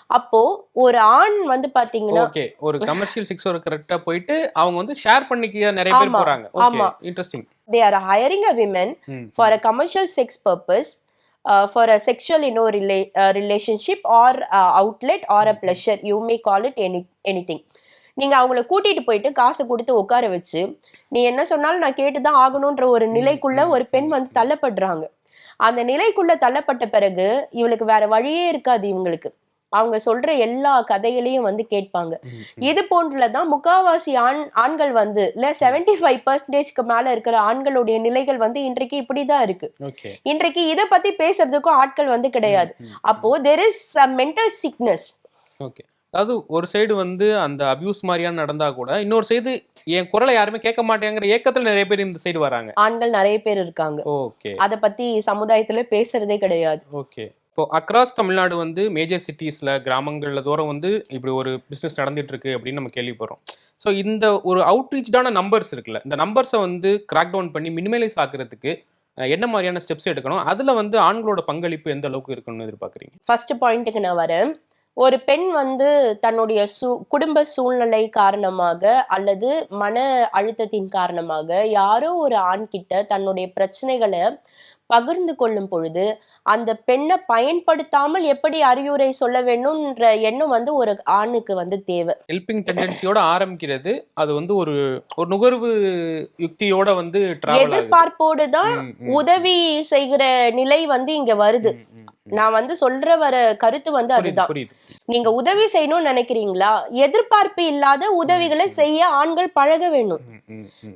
அப்போ ஒரு ஆண் வந்து பாத்தீங்கன்னா ஓகே ஒரு கமர்ஷியல் சிக்ஸ் ஒரு கரெக்டா போயிட்டு அவங்க வந்து ஷேர் பண்ணிக்க நிறைய பேர் போறாங்க. ஆமா. Interesting they are hiring a women for a commercial sex purpose for a sexual இன்னோ relay relationship or outlet or a pleasure you may call it any anything நீங்கள் அவங்கள கூட்டிகிட்டு போயிட்டு காசை கொடுத்து உட்கார வச்சு நீ என்ன சொன்னாலும் நான் கேட்டு தான் ஆகணுன்ற ஒரு நிலைக்குள்ள ஒரு பெண் வந்து தள்ளப்படுறாங்க. அந்த நிலைக்குள்ள தள்ளப்பட்ட பிறகு இவளுக்கு வேற வழியே இருக்காது இவங்களுக்கு. அவங்க சொல்ற எல்லா கதைகளையும் வந்து கேட்பாங்க. இது போன்றதான் முக்காவாசி ஆண் ஆண்கள் வந்து இல்ல செவன்டி ஃபைவ் பர்சன்டேஜ்க்கு மேல இருக்கிற ஆண்களுடைய நிலைகள் வந்து இன்றைக்கு இப்படிதான் இருக்கு. இன்றைக்கு இத பத்தி பேசுறதுக்கும் ஆட்கள் வந்து கிடையாது. அப்போ there is mental sickness okay. அதாவது ஒரு சைடு வந்து அந்த அபியூஸ் மாதிரியான நடந்தா கூட இன்னொரு சைடு என் குரலை யாருமே கேட்க மாட்டேங்கிற ஏக்கத்துல நிறைய பேர் இந்த சைடு வராங்க. ஆண்கள் நிறைய பேர் இருக்காங்க. ஓகே அத பத்தி சமுதாயத்துல பேசுறதே கிடையாது. ஓகே இப்போ அக்ராஸ் தமிழ்நாடு வந்து மேஜர் சிட்டிஸ்ல கிராமங்கள்ல தூரம் வந்து இப்படி ஒரு பிசினஸ் நடந்துட்டு இருக்கு அப்படின்னு நம்ம கேள்விப்படுறோம். ஸோ இந்த ஒரு அவுட்ரீச்டான நம்பர்ஸ் இருக்குல்ல இந்த நம்பர்ஸை வந்து கிராக் டவுன் பண்ணி மினிமலைஸ் ஆக்குறதுக்கு என்ன மாதிரியான ஸ்டெப்ஸ் எடுக்கணும்? அதுல வந்து ஆண்களோட பங்களிப்பு எந்த அளவுக்கு இருக்குன்னு எதிர்பார்க்குறீங்க? ஃபர்ஸ்ட் பாயிண்ட்டுக்கு நான் வரேன். ஒரு பெண் வந்து தன்னுடைய சூ குடும்ப சூழ்நிலை காரணமாக அல்லது மன அழுத்தத்தின் காரணமாக யாரோ ஒரு ஆண் கிட்ட தன்னுடைய பிரச்சனைகளை பகிர்ந்து கொள்ளும் பொழுது அந்த பெண்ணை பயன்படுத்தாமல் எப்படி அறிவுரை சொல்ல வேணும்ன்ற எண்ணம் வந்து ஒரு ஆணுக்கு வந்து தேவை. ஹெல்பிங் டெண்டன்சியோட ஆரம்பிக்கிறது. அது வந்து ஒரு ஒரு நுகர்வு யுக்தியோட வந்து எதிர்பார்ப்போடு தான் உதவி செய்கிற நிலை வந்து இங்க வருது. நான் வந்து சொல்ற வர கருத்து வந்து அதுதான். நீங்க உதவி செய்யணும்னு நினைக்கிறீங்களா? எதிர்பார்ப்பு இல்லாத உதவிகளை செய்ய ஆண்கள் பழக வேணும்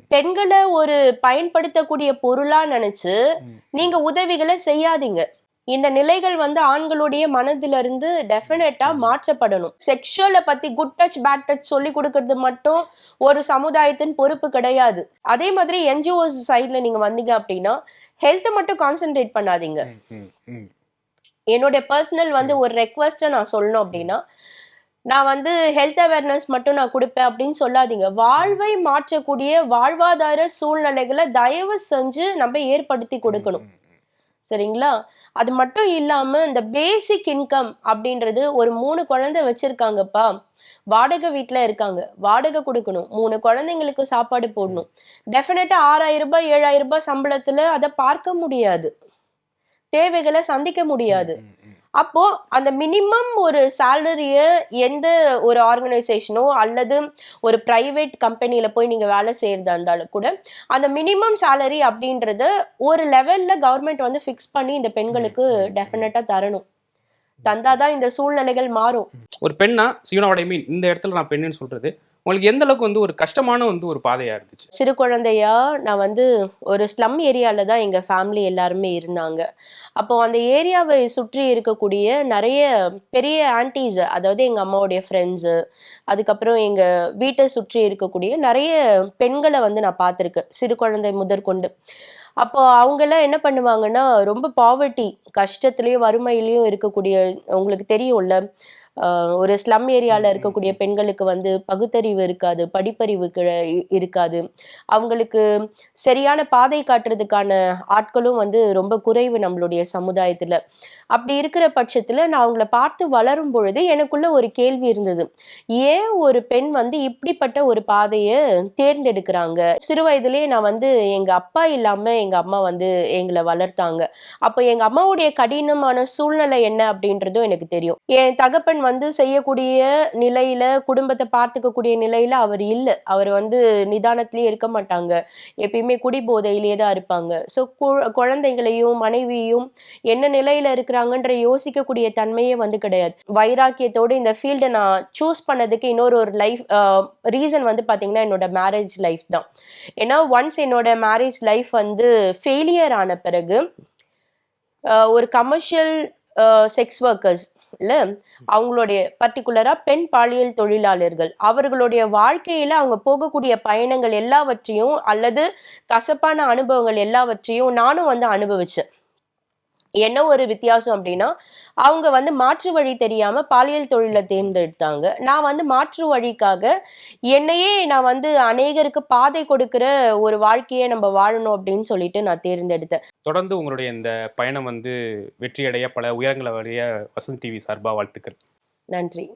பெண்களை ஒரு பயன்படுத்தக்கூடிய பொருளா நினைச்சு. நீங்க உதவிகளை செய்யாதீங்க. இந்த நிலைகள் வந்து ஆண்களுடைய மனதில இருந்து டெஃபினட்டா மாற்றப்படணும். செக்ஷுவலை பத்தி குட் டச் பேட் டச் சொல்லி கொடுக்கறது மட்டும் ஒரு சமுதாயத்தின் பொறுப்பு கிடையாது. அதே மாதிரி என்ஜிஓஸ் சைட்ல நீங்க வந்தீங்க அப்படின்னா ஹெல்த்தை மட்டும் கான்சென்ட்ரேட் பண்ணாதீங்க. என்னுடைய பர்சனல் வந்து ஒரு ரெக்வஸ்ட்டை நான் சொல்லணும் அப்படின்னா நான் வந்து ஹெல்த் அவேர்னஸ் மட்டும் நான் கொடுப்பேன் அப்படின்னு சொல்லாதீங்க. வாழ்வை மாற்றக்கூடிய வாழ்வாதார சூழ்நிலைகளை தயவு செஞ்சு நம்ம ஏற்படுத்தி கொடுக்கணும். சரிங்களா? அது மட்டும் இல்லாம இந்த பேசிக் இன்கம் அப்படின்றது ஒரு மூணு குழந்தை வச்சிருக்காங்கப்பா. வாடகை வீட்ல இருக்காங்க. வாடகை கொடுக்கணும். மூணு குழந்தைங்களுக்கு சாப்பாடு போடணும். டெஃபினட்டா ஆறாயிரம் ரூபாய் ஏழாயிரம் ரூபாய் சம்பளத்துல அதை பார்க்க முடியாது. தேவைகளை சந்திக்க முடியாது. அப்போ அந்த மினிமம் ஒரு சேலரிய எந்த ஒரு ஆர்கனைசேஷனோ அல்லது ஒரு பிரைவேட் கம்பெனியில போய் நீங்க வேலை செய்யறதா இருந்தாலும் கூட அந்த மினிமம் சேலரி அப்படின்றத ஒரு லெவல்ல கவர்மெண்ட் வந்து ஃபிக்ஸ் பண்ணி இந்த பெண்களுக்கு. டெஃபினட்டா தரணும் தந்தாதான் இந்த சூழ்நிலைகள் மாறும் ஒரு பெண்ணா சிவனாவோட மீன் இந்த இடத்துல நான் பெண்ணுன்னு சொல்றது உங்களுக்கு எந்த அளவுக்கு வந்து ஒரு கஷ்டமான வந்து ஒரு பாதையா இருந்துச்சு? சிறு குழந்தையா நான் வந்து ஒரு ஸ்லம் ஏரியால தான் எங்க ஃபேமிலி எல்லாருமே இருந்தாங்க. அப்போ அந்த ஏரியாவை சுற்றி இருக்கக்கூடிய நிறைய பெரிய ஆன்டிஸ் அதாவது எங்க அம்மாவுடைய ஃப்ரெண்ட்ஸு அதுக்கப்புறம் எங்க வீட்டை சுற்றி இருக்கக்கூடிய நிறைய பெண்களை வந்து நான் பார்த்துருக்கேன் சிறு குழந்தை முதற்கொண்டு. அப்போ அவங்கெல்லாம் என்ன பண்ணுவாங்கன்னா ரொம்ப பாவர்ட்டி கஷ்டத்துலேயும் வறுமையிலையும் இருக்கக்கூடிய உங்களுக்கு தெரியும்ல ஒரு ஸ்லம் ஏரியால இருக்கக்கூடிய பெண்களுக்கு வந்து பகுத்தறிவு இருக்காது படிப்பறிவு இருக்காது. அவங்களுக்கு சரியான பாதை காட்டுறதுக்கான ஆட்களும் வந்து ரொம்ப குறைவு நம்மளுடைய சமுதாயத்துல. அப்படி இருக்கிற பட்சத்துல நான் அவங்கள பார்த்து வளரும் பொழுது எனக்குள்ள ஒரு கேள்வி இருந்தது. ஏன் ஒரு பெண் வந்து இப்படிப்பட்ட ஒரு பாதையை தேர்ந்தெடுக்கிறாங்க? சிறு வயதிலேயே நான் வந்து எங்க அப்பா இல்லாம எங்க அம்மா வந்து எங்களை வளர்த்தாங்க. அப்போ எங்க அம்மாவுடைய கடினமான சூழ்நிலை என்ன அப்படின்றதும் எனக்கு தெரியும். என் தகப்பன் வந்து செய்யக்கூடிய நிலையில குடும்பத்தை பார்த்துக்கக்கூடிய நிலையில அவர் இல்லை. அவர் வந்து நிதானத்திலேயே இருக்க மாட்டாங்க. எப்பயுமே குடிபோதையிலேயே தான் இருப்பாங்க ஸோ குழந்தைகளையும் மனைவியும் என்ன நிலையில இருக்கிறாங்கன்ற யோசிக்கக்கூடிய தன்மையே வந்து கிடையாது. வைராக்கியத்தோடு இந்த ஃபீல்டை நான் சூஸ் பண்ணதுக்கு இன்னொரு ஒரு லைஃப் ரீசன் வந்து பார்த்தீங்கன்னா என்னோட மேரேஜ் லைஃப் தான். ஏன்னா ஒன்ஸ் என்னோட மேரேஜ் லைஃப் வந்து ஃபெயிலியர் ஆன பிறகு ஒரு கமர்ஷியல் செக்ஸ் ஒர்க்கர்ஸ் இல்ல அவங்களுடைய பர்டிகுலரா பெண் பாலியல் தொழிலாளர்கள். அவர்களுடைய வாழ்க்கையில அவங்க போகக்கூடிய பயணங்கள் எல்லாவற்றையும் அல்லது கசப்பான அனுபவங்கள் எல்லாவற்றையும் நானும் வந்து அனுபவிச்சேன். என்ன ஒரு வித்தியாசம் அப்படின்னா அவங்க வந்து மாற்று வழி தெரியாம பாலியல் தொழிலை தேர்ந்தெடுத்தாங்க. நான் வந்து மாற்று வழிக்காக என்னையே நான் வந்து அநேகருக்கு பாதை கொடுக்கிற ஒரு வாழ்க்கையை நம்ம வாழணும் அப்படின்னு சொல்லிட்டு நான் தேர்ந்தெடுத்தேன். தொடர்ந்து உங்களுடைய இந்த பயணம் வந்து வெற்றியடைய பல உயரங்களை வரைய வசந்த் டிவி சார்பா வாழ்த்துக்கள். நன்றி.